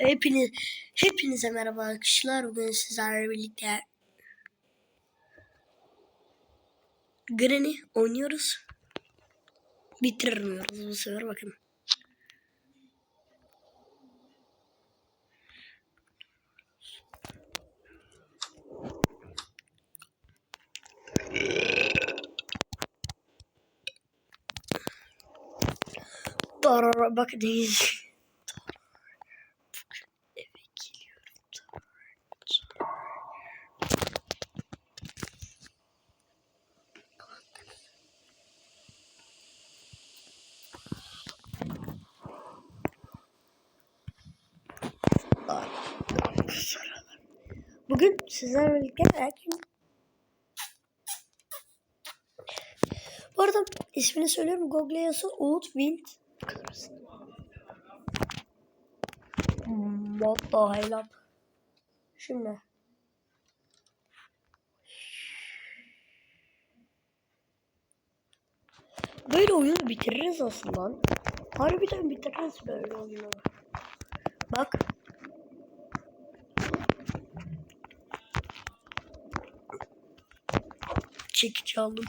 Hepiniz, hepinize merhaba arkadaşlar. Bugün sizlerle birlikte Granny oynuyoruz. Bitirmiyoruz bu sefer bakın. Bak değil. Eve geliyorum. Bugün sizlerle birlikte erken Bu arada ismini söylüyorum. Google'a yazın. Old Wind. What the hell up? Şimdi. Böyle oyunu bitiririz aslında. Harbiden bitiririz böyle oyunu. Bak. Çekici aldım.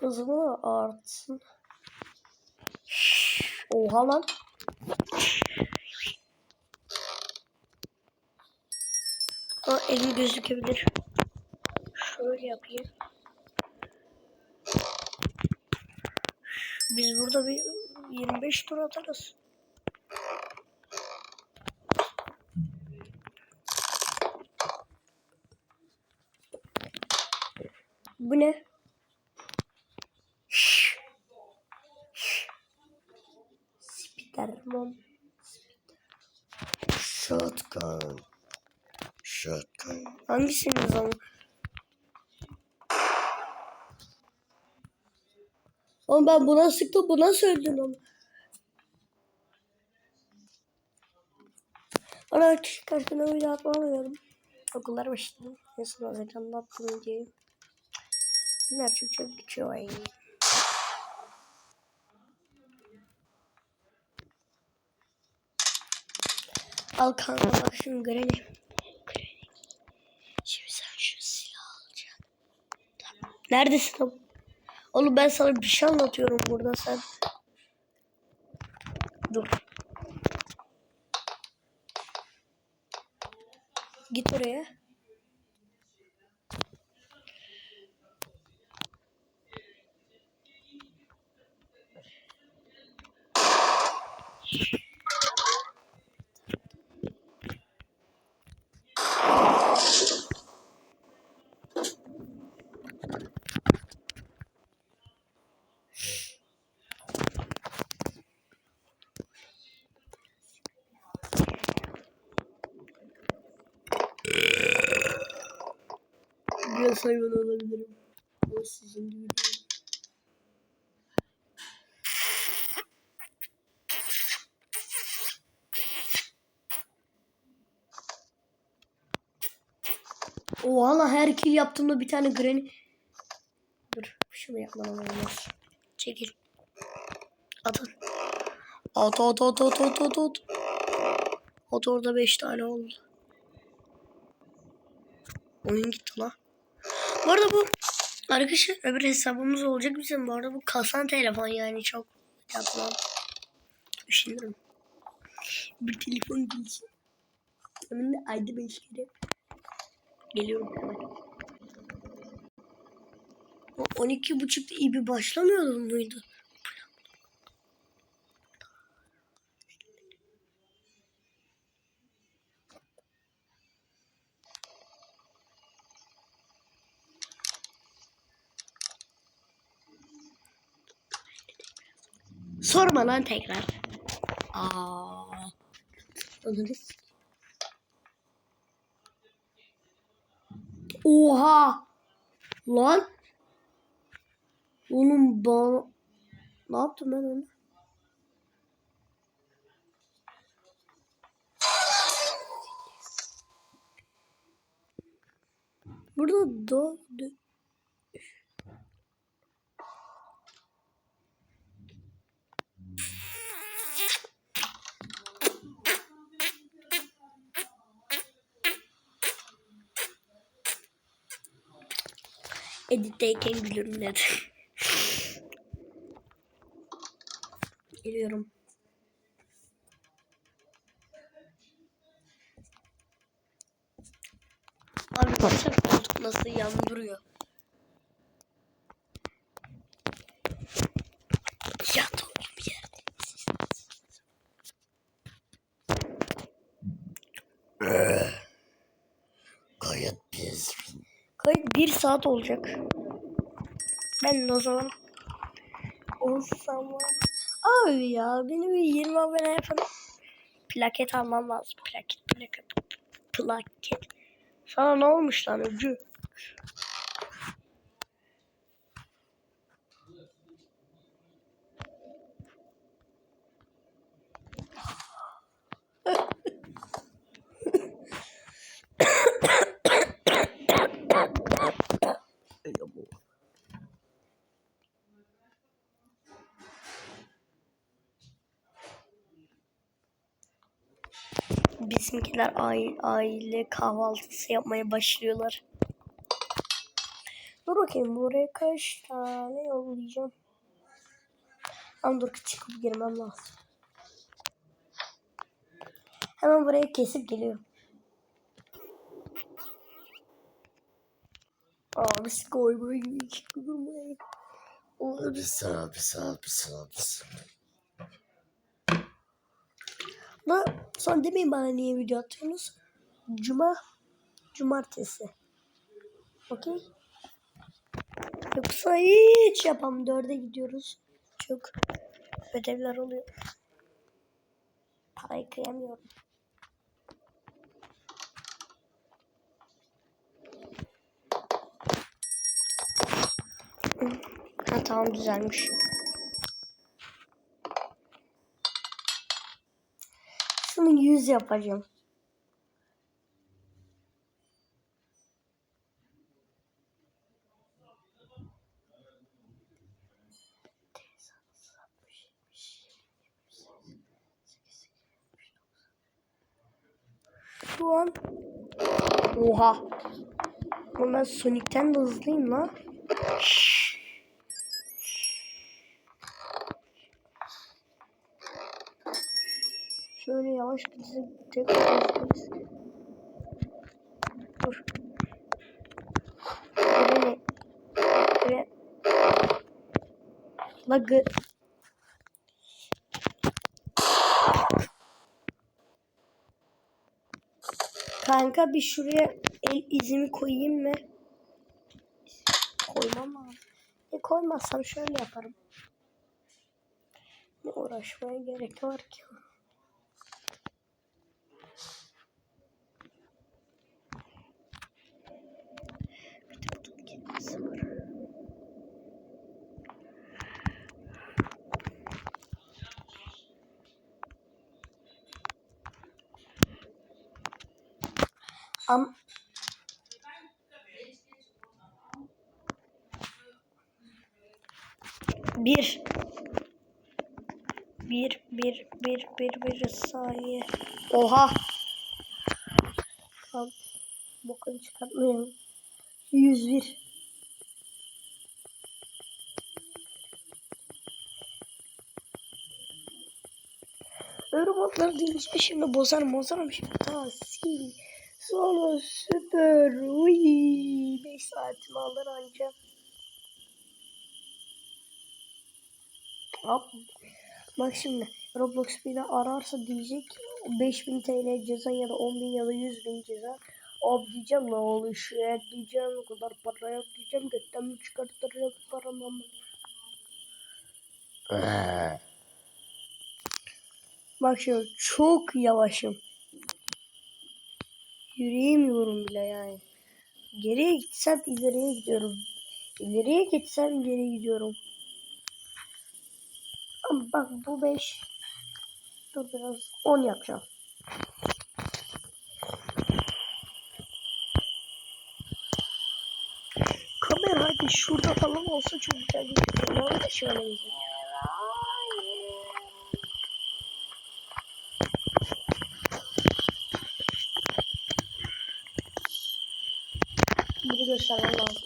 Hızını artsın. Oha lan. Aa, elim gözükebilir. Şöyle yapayım. Biz burada bir 25 tur atarız. Bu ne? Spiderman. Shotgun. Shotgun. Hangisiniz ama? Oğlum ben buna sıktım buna söyledin ama. Ana kişi karşısına video atmamıyorum. Okullar başladı. Neyse ben ekranda attım videoyu. Bunlar çok çok geçiyor. Al kanka bak şimdi görelim. Görelim. Şimdi sen şu silahı alacaksın. Tamam. Neredesin? Oğlum ben sana bir şey anlatıyorum burada sen. Dur. Git oraya. Biraz hayvan olabilirim. Ama sizin gibi değil. O valla her kill yaptığımda bir tane granny... Dur şunu yapmam olmaz. Çekil. Atın. At at at at at at at. At orada 5 tane oldu. Oyun gitti lan. Bu arada bu arkadaşlar öbür hesabımız olacak bizim. Bu arada bu kasan telefon yani çok yapmam. Üşenirim. Bir telefon gelsin. Hemen de ayda 5 kere. Geliyorum hemen. O 12 buçukta iyi bir başlamıyordu muydu? Sorma lan tekrar. Aa. Oha. Lan. Oğlum bana... Ne yaptım ben onu? Burada do... do- Editteyken gülürüm dedi. Geliyorum. Abi baksana koltuk nasıl yandırıyor. Bir saat olacak. Ben de o zaman o zaman abi ya benim bir 20 abone yapalım. Plaket almam lazım. Plaket, plaket, plaket. Sana ne olmuş lan öcü? Bizimkiler aile, aile kahvaltısı yapmaya başlıyorlar. Dur bakayım buraya kaç tane yollayacağım. Ama dur çıkıp girmem lazım. Hemen buraya kesip geliyorum. Abi skoy gibi çıkıyor Bir sağ, bir sağ, bir sağ, sağ. La son demeyin bana niye video atıyorsunuz. Cuma, cumartesi. Okey? Yoksa hiç yapam. Dörde gidiyoruz. Çok ödevler oluyor. Parayı kıyamıyorum. Ha tamam düzelmiş. Şunu yüz yapacağım. Şu an Oha. Ben Sonic'ten de hızlıyım lan. Şöyle yavaş gidecek tekrar hızlıyız. Dur. Böyle Böyle Lagı Kanka bir şuraya el izimi koyayım mı? Koymam lazım. E koymazsam şöyle yaparım. Ne uğraşmaya gerek var ki? Am bir bir bir bir bir bir saniye. Oha. Al. Bokunu çıkartmayalım. 101. Robotlar deyince şimdi bozarım bozarım şimdi. Tahsil. Solo süper. Uy. 5 saatimi alır anca. Hop. Bak şimdi Roblox beni ararsa diyecek 5000 TL ceza ya da 10.000 ya da 100.000 ceza. Abi diyeceğim ne oluyor şu ya diyeceğim o kadar para yok diyeceğim götten çıkarttıracak param ama. Ee, Bak şimdi çok yavaşım. Yürüyemiyorum bile yani. Geriye gitsem ileriye gidiyorum. İleriye gitsem geri gidiyorum. Ama bak bu 5. Dur biraz 10 yapacağım. Kamera hadi şurada falan olsa çok güzel gözüküyor. Ama da şöyle gözüküyor. inşallah long.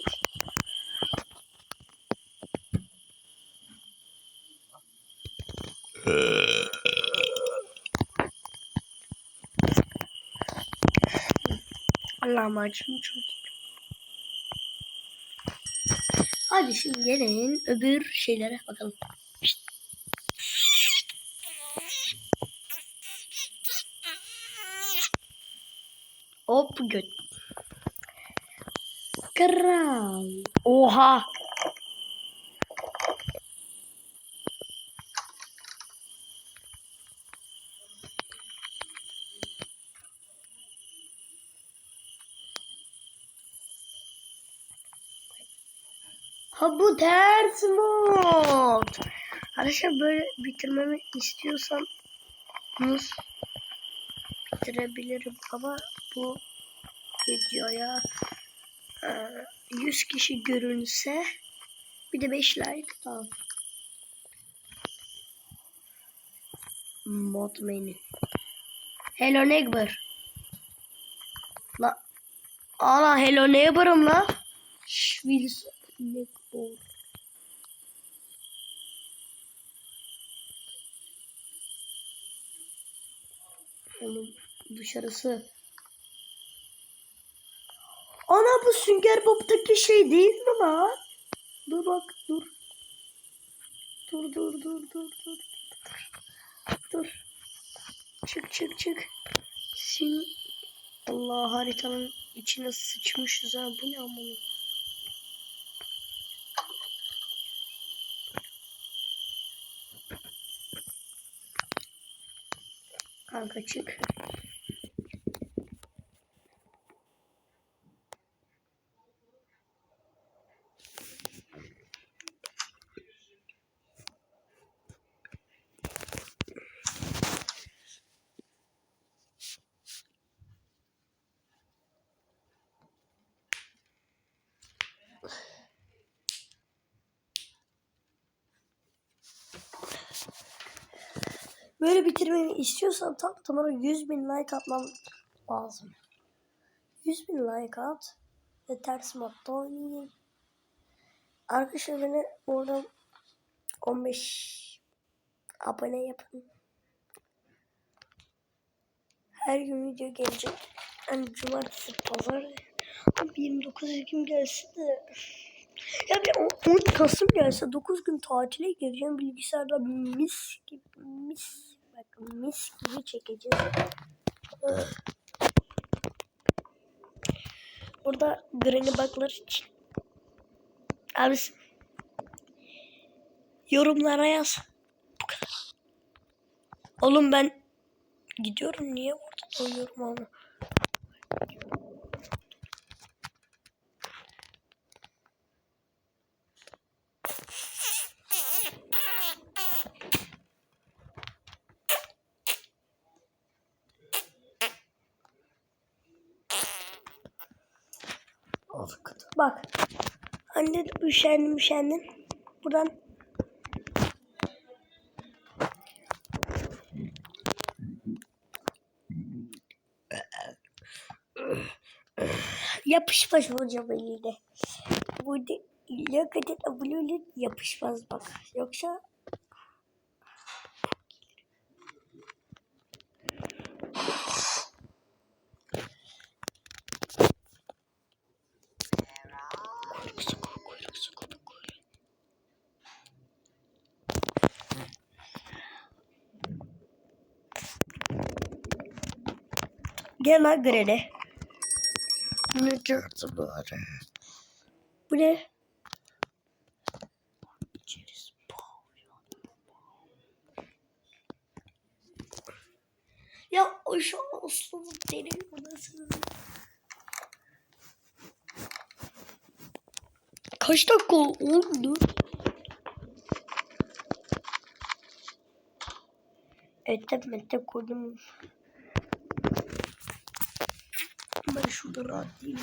Allah'ım acım çok. Hadi şimdi gelin öbür şeylere bakalım. Hop göt. Kral. Oha. Ha bu ters mod. Arkadaşlar böyle bitirmemi istiyorsan muz bitirebilirim ama bu videoya 100 kişi görünse bir de 5 like al. Mod menü. Hello neighbor. La Ala hello neighbor'ım la. Wilson neighbor. Onun dışarısı. Ana bu Sünger Bob'taki şey değil mi lan? Dur bak dur. Dur dur dur dur dur. Dur. Çık çık çık. Sin Allah haritanın içine sıçmışız ha. Bu ne amına? Kanka çık. Böyle bitirmeni istiyorsan tam tamına 100 bin like atmam lazım. 100 bin like at ve ters modda oynayayım. Arkadaşlar beni oradan 15 abone yapın. Her gün video gelecek. Yani cumartesi, pazar. Abi 29 gün gelse de ya bir 10 Kasım gelse 9 gün tatile gireceğim bilgisayarda mis gibi mis bak mis gibi çekeceğiz. Burada granny bug'lar için. Abi yorumlara yaz. Bu kadar. Oğlum ben gidiyorum niye orada doyuyorum onu. Arkada. Bak. Anne de üşendim üşendim. Buradan yapışmaz hocam eliyle. Burada ilakatet abone yapışmaz bak. Yoksa Gel lan Granny. Ne gördü bari? Bu ne? Ya o şu an aslında deli odası. Kaç dakika oldu? Koydum. Ben şurada rahat değilim.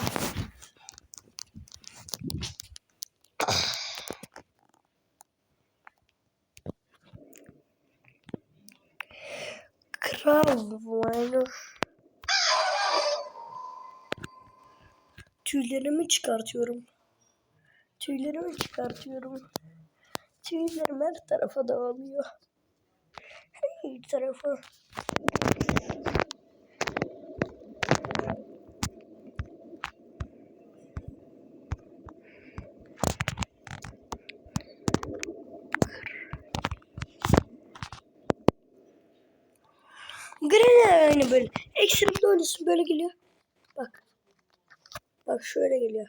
Kral bueno. Tüylerimi çıkartıyorum. Tüylerimi çıkartıyorum. Tüylerim her tarafa dağılıyor. Her tarafa. Granny aynı böyle. Ekstremde oynasın böyle geliyor. Bak. Bak şöyle geliyor.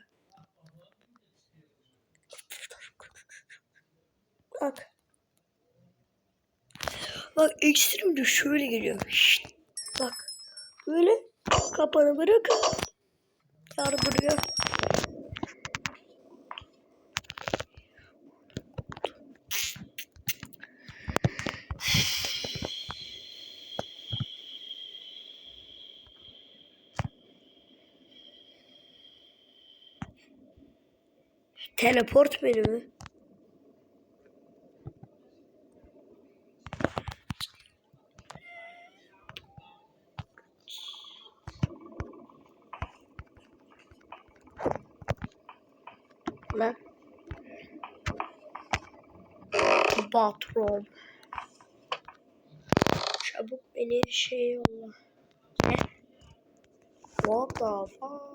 Bak. Bak ekstremde şöyle geliyor. Şşt. Bak. Böyle kapanı bırakıp yar buraya. Teleport menü mü? Lan. Patron. Çabuk beni şey yolla. What the fuck?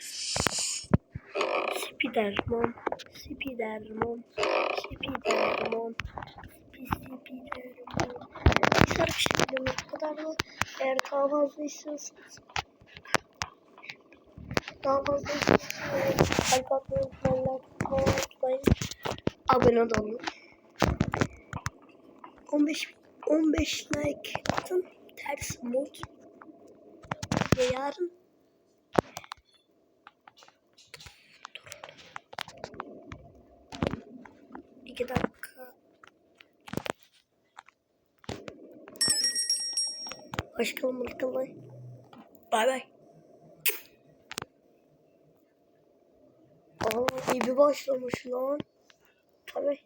S- Spiderman, Spiderman, Spiderman, Spiderman. Şarkı bu kadar mı? Eğer daha fazla istiyorsanız daha fazla kalp atmayı unutmayın. Abone olun. 15 15 like atın. Ters mod. Ve yarın iki dakika. Hoşçakalın. Bay bay. Yeni başlamış lan. Tabii.